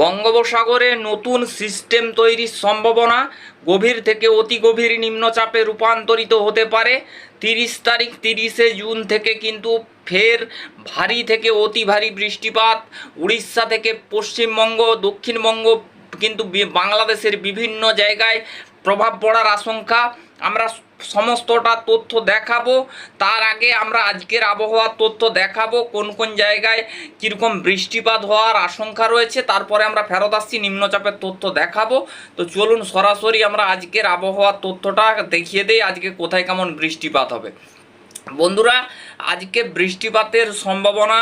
বঙ্গোপসাগরে নতুন সিস্টেম তৈরির সম্ভাবনা গভীর থেকে অতি গভীর নিম্নচাপে রূপান্তরিত হতে পারে। তিরিশ তারিখ তিরিশে জুন থেকে কিন্তু ফের ভারী থেকে অতি ভারী বৃষ্টিপাত। উড়িষ্যা থেকে পশ্চিমবঙ্গ, দক্ষিণবঙ্গ কিন্তু বাংলাদেশের বিভিন্ন জায়গায় প্রভাব পড়ার আশঙ্কা। আমরা সমস্তটা তথ্য দেখাবো। তার আগে আমরা আজকের আবহাওয়ার তথ্য দেখাবো, কোন কোন জায়গায় কীরকম বৃষ্টিপাত হওয়ার আশঙ্কা রয়েছে, তারপরে আমরা ফেরত আসছি, নিম্নচাপের তথ্য দেখাবো। তো চলুন সরাসরি আমরা আজকের আবহাওয়ার তথ্যটা দেখিয়ে দেই, আজকে কোথায় কেমন বৃষ্টিপাত হবে। বন্ধুরা আজকে বৃষ্টিপাতের সম্ভাবনা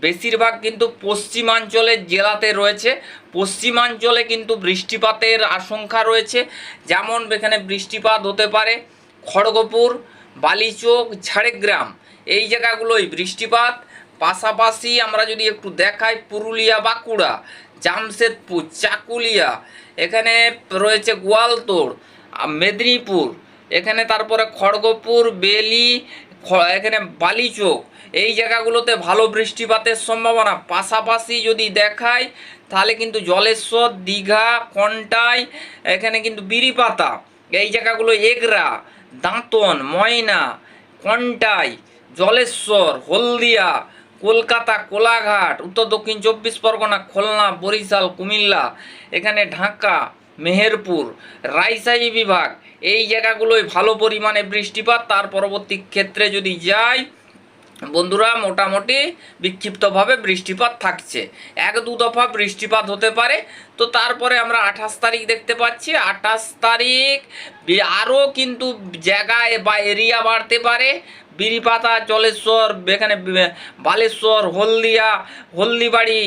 বেশিরভাগ কিন্তু পশ্চিমাঞ্চলের জেলাতে রয়েছে। পশ্চিমাঞ্চলে কিন্তু বৃষ্টিপাতের আশঙ্কা রয়েছে। যেমন এখানে বৃষ্টিপাত হতে পারে খড়গপুর, বালিচোক, ঝাড়গ্রাম। এই জায়গাগুলোই বৃষ্টিপাত। পাশাপাশি আমরা যদি একটু দেখাই পুরুলিয়া, বাঁকুড়া, জামশেদপুর, চাকুলিয়া, এখানে রয়েছে গোয়ালতোড় মেদিনীপুর, এখানে তারপরে খড়গপুর, বেলি এখানে বালিচোক এই জায়গাগুলোতে ভালো বৃষ্টিপাতের সম্ভাবনা। পাশাপাশি যদি দেখায় তাহলে কিন্তু জলেশ্বর, দীঘা কন্টাই এখানে কিন্তু বিড়িপাতা। এই জায়গাগুলো এগরা, দাঁতন, ময়না কন্টাই জলেশ্বর, হলদিয়া, কলকাতা, কোলাঘাট, উত্তর দক্ষিণ চব্বিশ পরগনা, খুলনা, বরিশাল, কুমিল্লা, এখানে ঢাকা মেহেরপুর রাজশাহী বিভাগ। এই জায়গাগুলোয় ভালো পরিমাণে বৃষ্টিপাত, তার পরবর্তী ক্ষেত্রে যদি যাই, বন্ধুরা, মোটামুটি বিক্ষিপ্তভাবে বৃষ্টিপাত থাকছে। এক দু দফা বৃষ্টিপাত হতে পারে। তো তারপরে আমরা আঠাশ তারিখ দেখতে পাচ্ছি। আঠাশ তারিখ আরও কিন্তু জায়গায় বা এরিয়া বাড়তে পারে। বিরিপাতা জলেশ্বর, এখানে বালেশ্বর, হলদিয়া, হলদিবাড়ি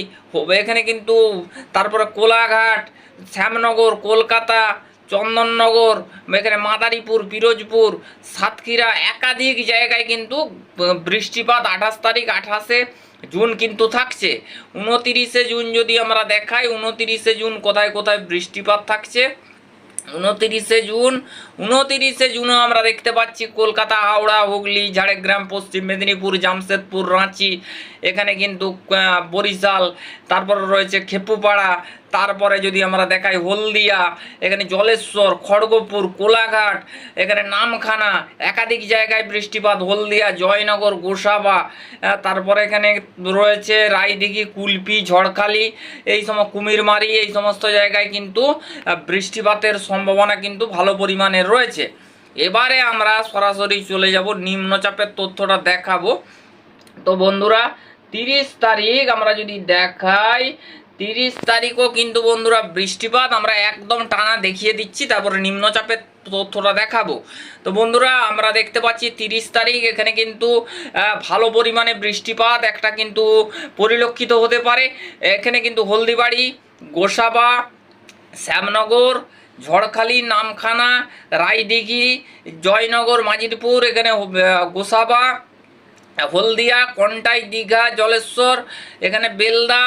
এখানে কিন্তু তারপরে কোলাঘাট, শ্যামনগর, কলকাতা, চন্দননগর, এখানে মাদারীপুর, পিরোজপুর, সাতক্ষীরা একাধিক জায়গায় কিন্তু বৃষ্টিপাত আঠাশ তারিখ আঠাশে জুন কিন্তু থাকছে। উনতিরিশে জুন যদি আমরা দেখাই, উনতিরিশে জুন কোথায় কোথায় বৃষ্টিপাত থাকছে? উনতিরিশে জুন, উনতিরিশে জুনও আমরা দেখতে পাচ্ছি কলকাতা, হাওড়া, হুগলি, ঝাড়গ্রাম, পশ্চিম মেদিনীপুর, জামশেদপুর, রাঁচি এখানে কিন্তু বরিশাল, তারপরে রয়েছে খেপুপাড়া, তারপরে যদি আমরা দেখাই হলদিয়া, এখানে জলেশ্বর, খড়গপুর, কোলাঘাট, এখানে নামখানা, একাধিক জায়গায় বৃষ্টিপাত, হলদিয়া, জয়নগর, গোসাবা তারপরে এখানে রয়েছে রায়দিঘি, কুলপি, ঝড়খালি, এই সম, কুমিরমারি, এই সমস্ত জায়গায় কিন্তু বৃষ্টিপাতের সম্ভাবনা কিন্তু ভালো পরিমাণে রয়েছে। এবারে আমরা সরাসরি চলে যাব, নিম্নচাপের তথ্যটা দেখাবো। তো বন্ধুরা তিরিশ তারিখ আমরা যদি দেখাই, তিরিশ তারিখও কিন্তু বন্ধুরা বৃষ্টিপাত, আমরা একদম টানা দেখিয়ে দিচ্ছি, তারপরে নিম্নচাপের তথ্যটা দেখাবো। তো বন্ধুরা, আমরা দেখতে পাচ্ছি তিরিশ তারিখ, এখানে কিন্তু ভালো পরিমাণে বৃষ্টিপাত, একটা কিন্তু পরিলক্ষিত হতে পারে। এখানে কিন্তু হলদিবাড়ি, গোসাবা, শ্যামনগর, ঝড়খালি, নামখানা, রায়দিঘি, জয়নগর মাজিরপুর এখানে গোসাবা হলদিয়া কন্টাই দীঘা, জলেশ্বর, এখানে বেলদা,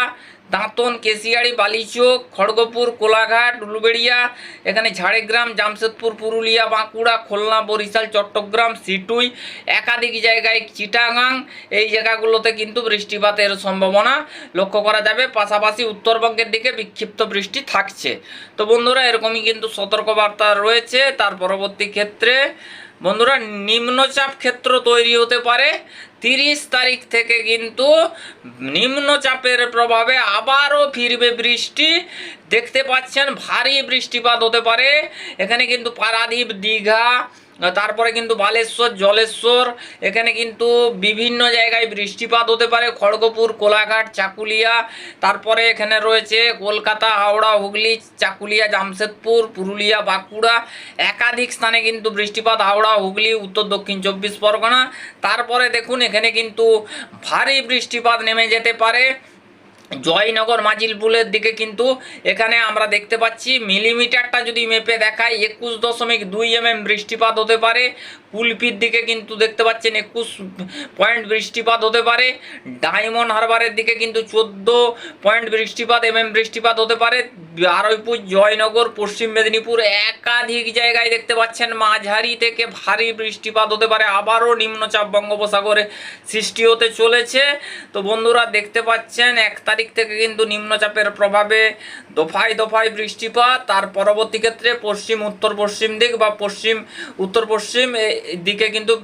দাঁতন, কেশিয়াড়ি, বালিচোক, খড়গপুর, কোলাঘাট, উলুবেড়িয়া, এখানে ঝাড়গ্রাম, জামশেদপুর, পুরুলিয়া, বাঁকুড়া, খুলনা, বরিশাল, চট্টগ্রাম, সিটুই, একাধিক জায়গায় চিটাগাং, এই জায়গাগুলোতে কিন্তু বৃষ্টিপাতের সম্ভাবনা লক্ষ্য করা যাবে। পাশাপাশি উত্তরবঙ্গের দিকে বিক্ষিপ্ত বৃষ্টি থাকছে। তো বন্ধুরা, এরকমই কিন্তু সতর্কবার্তা রয়েছে। তার পরবর্তী ক্ষেত্রে বন্ধুরা, নিম্নচাপ ক্ষেত্র তৈরি হতে পারে। তিরিশ তারিখ থেকে কিন্তু নিম্নচাপের প্রভাবে আবারও ফিরবে বৃষ্টি। দেখতে পাচ্ছেন, ভারী বৃষ্টিপাত হতে পারে। এখানে কিন্তু পারাদ্বীপ, দীঘা তারপরে কিন্তু বালেশ্বর, জলেশ্বর, এখানে কিন্তু বিভিন্ন জায়গায় বৃষ্টিপাত হতে পারে। খড়গপুর, কোলাঘাট, চাকুলিয়া, তারপরে এখানে রয়েছে কলকাতা, হাওড়া, হুগলি, চাকুলিয়া, জামশেদপুর, পুরুলিয়া, বাঁকুড়া। একাধিক স্থানে কিন্তু বৃষ্টিপাত হাওড়া, হুগলি, উত্তর, দক্ষিণ চব্বিশ পরগনা। তারপরে দেখুন, এখানে কিন্তু ভারী বৃষ্টিপাত নেমে যেতে পারে। জয়নগর মাজিলপুলের দিকে কিন্তু এখানে আমরা দেখতে পাচ্ছি মিলিমিটারটা যদি মেপে দেখায় একুশ দশমিক দুই এম বৃষ্টিপাত হতে পারে। কুলপির দিকে কিন্তু দেখতে পাচ্ছেন একুশ পয়েন্ট বৃষ্টিপাত হতে পারে। ডায়মন্ড হারবারের দিকে কিন্তু চোদ্দ পয়েন্ট বৃষ্টিপাত এম বৃষ্টিপাত হতে পারে। আরইপুর জয়নগর, পশ্চিম মেদিনীপুর একাধিক জায়গায় দেখতে পাচ্ছেন মাঝারি থেকে ভারী বৃষ্টিপাত হতে পারে। আবারও নিম্নচাপ বঙ্গোপসাগরে সৃষ্টি হতে চলেছে। তো বন্ধুরা, দেখতে পাচ্ছেন এক তারিখ থেকে কিন্তু নিম্নচাপের প্রভাবে দফায় দফায় বৃষ্টিপাত। তার পরবর্তী ক্ষেত্রে পশ্চিম, উত্তর পশ্চিম দিক বা পশ্চিম, উত্তর পশ্চিম দিকে কিন্তু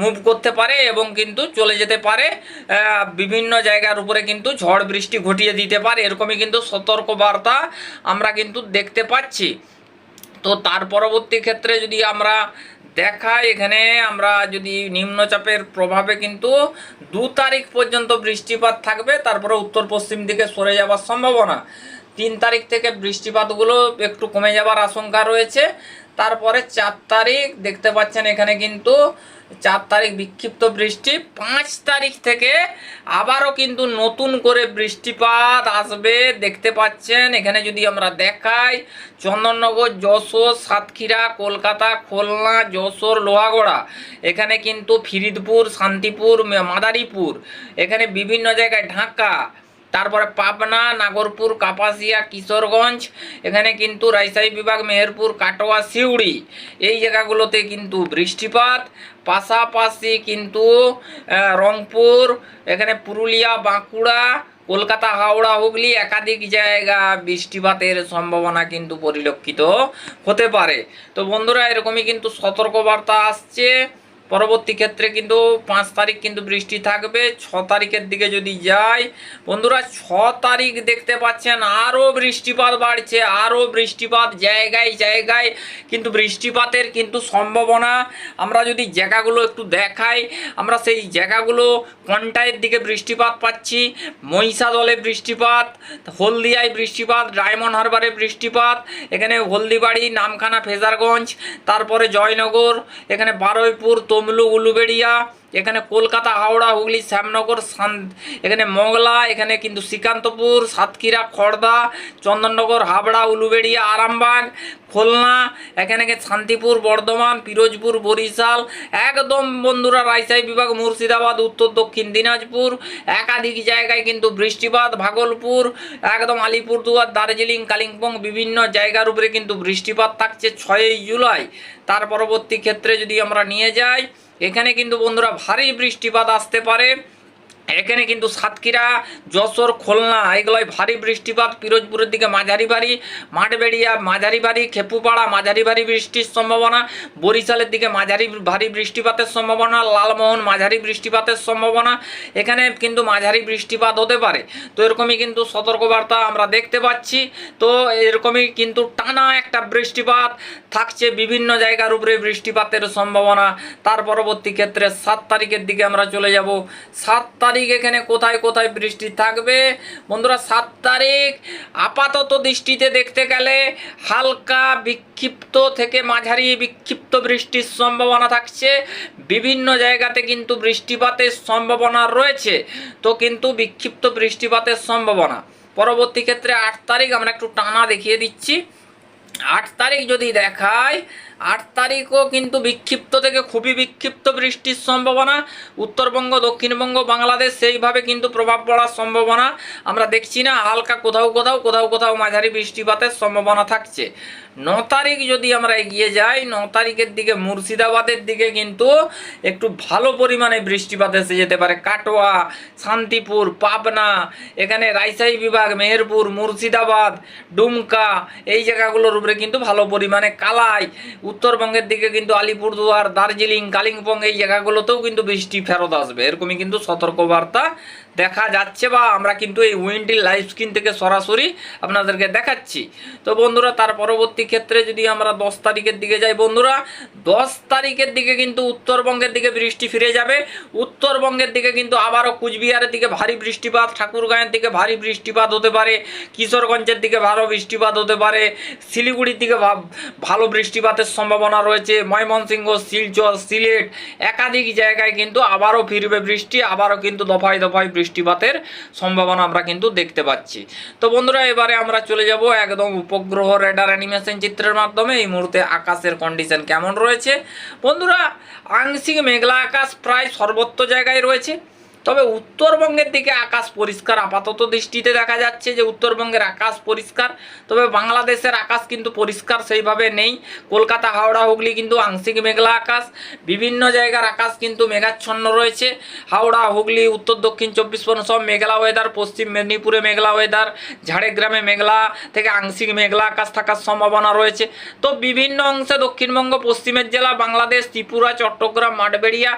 মুভ করতে পারে এবং কিন্তু চলে যেতে পারে। বিভিন্ন জায়গার উপরে কিন্তু ঝড় বৃষ্টি ঘটিয়ে দিতে পারে, এরকমই কিন্তু সতর্ক বার্তা আমরা কিন্তু দেখতে পাচ্ছি। তো তার পরবর্তী ক্ষেত্রে যদি আমরা দেখাই, এখানে আমরা যদি নিম্নচাপের প্রভাবে কিন্তু দু তারিখ পর্যন্ত বৃষ্টিপাত থাকবে, তারপরে উত্তর পশ্চিম দিকে সরে যাওয়ার সম্ভাবনা। তিন তারিখ থেকে বৃষ্টিপাতগুলো একটু কমে যাওয়ার আশঙ্কা রয়েছে। তারপরে চার তারিখ, দেখতে পাচ্ছেন এখানে কিন্তু চার তারিখ বিক্ষিপ্ত বৃষ্টি। পাঁচ তারিখ থেকে আবারও কিন্তু নতুন করে বৃষ্টিপাত আসবে। দেখতে পাচ্ছেন, এখানে যদি আমরা দেখাই, চন্দননগর, যশোর, সাতক্ষীরা, কলকাতা, খুলনা, যশোর, লোহাগড়া, এখানে কিন্তু ফিরিদপুর, শান্তিপুর, মাদারীপুর, এখানে বিভিন্ন জায়গায় ঢাকা তারপরে পাবনা, নাগরপুর, কাপাসিয়া, কিশোরগঞ্জ, এখানে কিন্তু রাজশাহী বিভাগ, মেহেরপুর, কাটোয়া, সিউড়ি। এই জায়গাগুলোতে কিন্তু বৃষ্টিপাত। পাশাপাশি কিন্তু রংপুর, এখানে পুরুলিয়া, বাঁকুড়া, কলকাতা, হাওড়া, হুগলি একাধিক জায়গা বৃষ্টিপাতের সম্ভাবনা কিন্তু পরিলক্ষিত হতে পারে। তো বন্ধুরা, এরকমই কিন্তু সতর্কবার্তা আসছে। পরবর্তী ক্ষেত্রে কিন্তু পাঁচ তারিখ কিন্তু বৃষ্টি থাকবে, ছ তারিখের দিকে যদি যাই, বন্ধুরা ছ তারিখ দেখতে পাচ্ছেন আরও বৃষ্টিপাত বাড়ছে আরও বৃষ্টিপাত জায়গায় জায়গায় কিন্তু বৃষ্টিপাতের কিন্তু সম্ভাবনা। আমরা যদি জায়গাগুলো একটু দেখাই, আমরা সেই জায়গাগুলো কন্টায়ের দিকে বৃষ্টিপাত পাচ্ছি, মহিষাদলে বৃষ্টিপাত, হলদিয়ায় বৃষ্টিপাত, ডায়মন্ড হারবারে বৃষ্টিপাত, এখানে হলদিবাড়ি, নামখানা, ফেজারগঞ্জ, তারপরে জয়নগর, এখানে বারুইপুর তমলু উলুবেড়িয়া এখানে কলকাতা, হাওড়া, হুগলি, শ্যামনগর এখানে মংলা, এখানে কিন্তু শ্রীকান্তপুর, সাতক্ষীরা খড়দা চন্দননগর, হাবড়া, উলুবেড়িয়া, আরামবাগ, খুলনা, এখানে শান্তিপুর, বর্ধমান, পিরোজপুর, বরিশাল, একদম বন্ধুরা রাজশাহী বিভাগ, মুর্শিদাবাদ, উত্তর দক্ষিণ দিনাজপুর, একাধিক জায়গায় কিন্তু বৃষ্টিপাত, ভাগলপুর, একদম আলিপুরদুয়ার, দার্জিলিং, কালিম্পং বিভিন্ন জায়গার উপরে কিন্তু বৃষ্টিপাত থাকছে ছয়ই জুলাই। তার পরবর্তী ক্ষেত্রে যদি আমরা নিয়ে যাই এখানে কিন্তু বন্ধুরা ভারী বৃষ্টিপাত আসতে পারে। এখানে কিন্তু সাতক্ষীরা, যশোর, খুলনা, এগুলোয় ভারী বৃষ্টিপাত, পিরোজপুরের দিকে মাঝারি ভারী মাঠবেড়িয়া, মাঝারি ভারী খেপুপাড়া, মাঝারি ভারী বৃষ্টির সম্ভাবনা, বরিশালের দিকে মাঝারি ভারী বৃষ্টিপাতের সম্ভাবনা, লালমোহন মাঝারি বৃষ্টিপাতের সম্ভাবনা, এখানে কিন্তু মাঝারি বৃষ্টিপাত হতে পারে। তো এরকমই কিন্তু সতর্কবার্তা আমরা দেখতে পাচ্ছি। তো এরকমই কিন্তু টানা একটা বৃষ্টিপাত, থাকছে বিভিন্ন জায়গার উপরে বৃষ্টিপাতের সম্ভাবনা। তার পরবর্তী ক্ষেত্রে সাত তারিখের দিকে আমরা চলে যাব। সাত তারিখ এখানে কোথায় কোথায় বৃষ্টি থাকবে? বন্ধুরা, সাত তারিখ। আপাতত দৃষ্টিতে দেখতে গেলে হালকা বিক্ষিপ্ত থেকে মাঝারি বিক্ষিপ্ত বৃষ্টির সম্ভাবনা থাকছে। বিভিন্ন জায়গাতে কিন্তু বৃষ্টিপাতের সম্ভাবনা রয়েছে। তো কিন্তু বিক্ষিপ্ত বৃষ্টিপাতের সম্ভাবনা। পরবর্তী ক্ষেত্রে আট তারিখ আমরা একটু টানা দেখিয়ে দিচ্ছি। আট তারিখ যদি দেখায় আট তারিখও কিন্তু বিক্ষিপ্ত থেকে খুবই বিক্ষিপ্ত বৃষ্টির সম্ভাবনা। উত্তরবঙ্গ, দক্ষিণবঙ্গ, বাংলাদেশ সেইভাবে কিন্তু প্রভাব পড়ার সম্ভাবনা। আমরা দেখছি না, হালকা কোথাও কোথাও কোথাও কোথাও মাঝারি বৃষ্টিপাতের সম্ভাবনা থাকছে। ন তারিখ যদি আমরা এগিয়ে যাই, ন তারিখের দিকে মুর্শিদাবাদের দিকে কিন্তু একটু ভালো পরিমাণে বৃষ্টিপাত এসে যেতে পারে। কাটোয়া, শান্তিপুর, পাবনা, এখানে রাজশাহী বিভাগ, মেহেরপুর, মুর্শিদাবাদ, ডুমকা, এই জায়গাগুলোর উপরে কিন্তু ভালো পরিমাণে কালাই উত্তরবঙ্গের দিকে কিন্তু আলিপুরদুয়ার, দার্জিলিং, কালিম্পং এই জায়গাগুলোতেও কিন্তু বৃষ্টি ফেরত আসবে। এরকমই কিন্তু সতর্কবার্তা দেখা যাচ্ছে বা আমরা কিন্তু এই উইন্ডি লাইভ স্ক্রিন থেকে সরাসরি আপনাদেরকে দেখাচ্ছি। তো বন্ধুরা, তার পরবর্তী ক্ষেত্রে যদি আমরা দশ তারিখের দিকে যাই, বন্ধুরা, দশ তারিখের দিকে কিন্তু উত্তরবঙ্গের দিকে বৃষ্টি ফিরে যাবে। উত্তরবঙ্গের দিকে কিন্তু আবারও কুচবিহারের দিকে ভারী বৃষ্টিপাত, ঠাকুরগাঁয়ের দিকে ভারী বৃষ্টিপাত হতে পারে, কিশোরগঞ্জের দিকে ভালো বৃষ্টিপাত হতে পারে, শিলিগুড়ির দিকে ভালো বৃষ্টিপাতের সম্ভাবনা রয়েছে, ময়মনসিংহ, শিলচর, সিলেট একাধিক জায়গায় কিন্তু আবারও ফিরবে বৃষ্টি, আবারও কিন্তু দফায় দফায় বৃষ্টি বৃষ্টিপাতের সম্ভাবনা আমরা কিন্তু দেখতে পাচ্ছি। তো বন্ধুরা, এবারে আমরা চলে যাব একদম উপগ্রহ রেডার অ্যানিমেশন চিত্রের মাধ্যমে। এই মুহূর্তে আকাশের কন্ডিশন কেমন রয়েছে? বন্ধুরা, আংশিক মেঘলা আকাশ প্রায় সর্বত্র জায়গায় রয়েছে। তবে উত্তরবঙ্গের দিকে আকাশ পরিষ্কার, আপাতত দৃষ্টিতে দেখা যাচ্ছে যে উত্তরবঙ্গের আকাশ পরিষ্কার, তবে বাংলাদেশের আকাশ কিন্তু পরিষ্কার সেইভাবে নেই। কলকাতা, হাওড়া, হুগলি কিন্তু আংশিক মেঘলা আকাশ, বিভিন্ন জায়গার আকাশ কিন্তু মেঘাচ্ছন্ন রয়েছে। হাওড়া, হুগলি, উত্তর, দক্ষিণ চব্বিশ পরগনা সব মেঘলা ওয়েদার পশ্চিম মেদিনীপুরে মেঘলা ওয়েদার ঝাড়গ্রামে মেঘলা থেকে আংশিক মেঘলা আকাশ থাকার সম্ভাবনা রয়েছে। তো বিভিন্ন অংশে দক্ষিণবঙ্গ, পশ্চিমের জেলা, বাংলাদেশ, ত্রিপুরা, চট্টগ্রাম, মাঠবেড়িয়া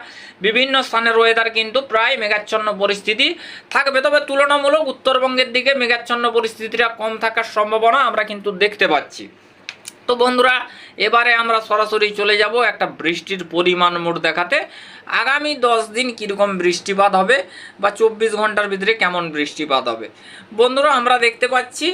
বিভিন্ন স্থানের ওয়েদার কিন্তু প্রায় মেঘাচ্ছন্ন পরিস্থিতি থাকবে। তবে তুলনামূলক উত্তরবঙ্গের দিকে মেঘাচ্ছন্ন পরিস্থিতিটা কম থাকার সম্ভাবনা আমরা কিন্তু দেখতে পাচ্ছি। তো বন্ধুরা, এবারে আমরা সরাসরি চলে যাব একটা বৃষ্টির পরিমাণ মোট দেখাতে। আগামী দশ দিন কীরকম বৃষ্টিপাত হবে বা চব্বিশ ঘণ্টার ভিতরে কেমন বৃষ্টিপাত হবে? বন্ধুরা, আমরা দেখতে পাচ্ছি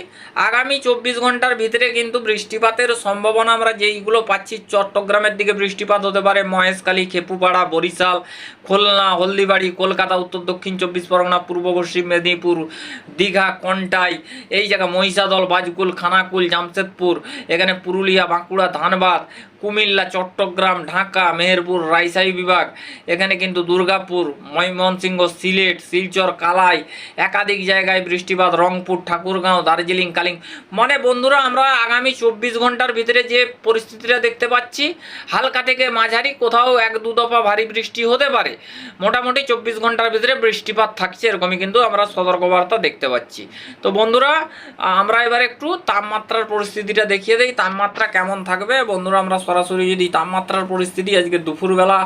আগামী চব্বিশ ঘণ্টার ভিতরে কিন্তু বৃষ্টিপাতের সম্ভাবনা আমরা যেইগুলো পাচ্ছি, চট্টগ্রামের দিকে বৃষ্টিপাত হতে পারে, মহেশখালী, খেপুপাড়া, বরিশাল, খুলনা, হলদিবাড়ি, কলকাতা, উত্তর দক্ষিণ চব্বিশ পরগনা, পূর্ব পশ্চিম মেদিনীপুর, দীঘা, কন্টাই, এই জায়গা মহিষাদল, বাজকুল, খানাকুল, জামশেদপুর, এখানে পুরুলিয়া, বাঁকুড়া, ধানবাদ কুমিল্লা, চট্টগ্রাম, ঢাকা, মেহেরপুর, রাজশাহী বিভাগ। এখানে কিন্তু দুর্গাপুর, ময়মনসিংহ, সিলেট, শিলচর, কালাই, একাধিক জায়গায় বৃষ্টিপাত, রংপুর, ঠাকুরগাঁও, দার্জিলিং কালিং মানে বন্ধুরা, আমরা আগামী চব্বিশ ঘণ্টার ভিতরে যে পরিস্থিতিটা দেখতে পাচ্ছি, হালকা থেকে মাঝারি, কোথাও এক দু দফা ভারী বৃষ্টি হতে পারে। মোটামুটি চব্বিশ ঘণ্টার ভিতরে বৃষ্টিপাত থাকছে, এরকমই কিন্তু আমরা সতর্কবার্তা দেখতে পাচ্ছি। তো বন্ধুরা, আমরা এবার একটু তাপমাত্রার পরিস্থিতিটা দেখিয়ে দিই, তাপমাত্রা কেমন থাকবে? বন্ধুরা, আমরা সরাসরি যদি তাপমাত্রার পরিস্থিতি আজকে দুপুরবেলা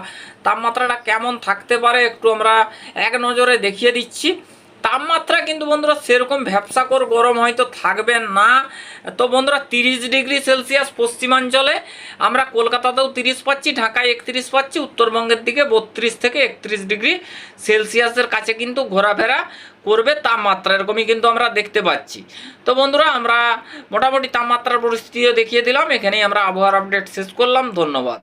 তাপমাত্রাটা কেমন থাকতে পারে একটু আমরা এক নজরে দেখিয়ে দিচ্ছি। তাপমাত্রা কিন্তু বন্ধুরা সেরকম ভ্যাবসাকর গরম হয়তো থাকবে না। তো বন্ধুরা তিরিশ ডিগ্রি সেলসিয়াস পশ্চিমাঞ্চলে, আমরা কলকাতাতেও তিরিশ পাচ্ছি, ঢাকায় একত্রিশ পাচ্ছি, উত্তরবঙ্গের দিকে বত্রিশ থেকে একত্রিশ ডিগ্রি সেলসিয়াসের কাছে কিন্তু ঘোরাফেরা করবে তাপমাত্রা, এরকমই কিন্তু আমরা দেখতে পাচ্ছি। তো বন্ধুরা, আমরা মোটামুটি তাপমাত্রার পরিস্থিতিও দেখিয়ে দিলাম, এখানেই আমরা আবহাওয়ার আপডেট শেষ করলাম, ধন্যবাদ।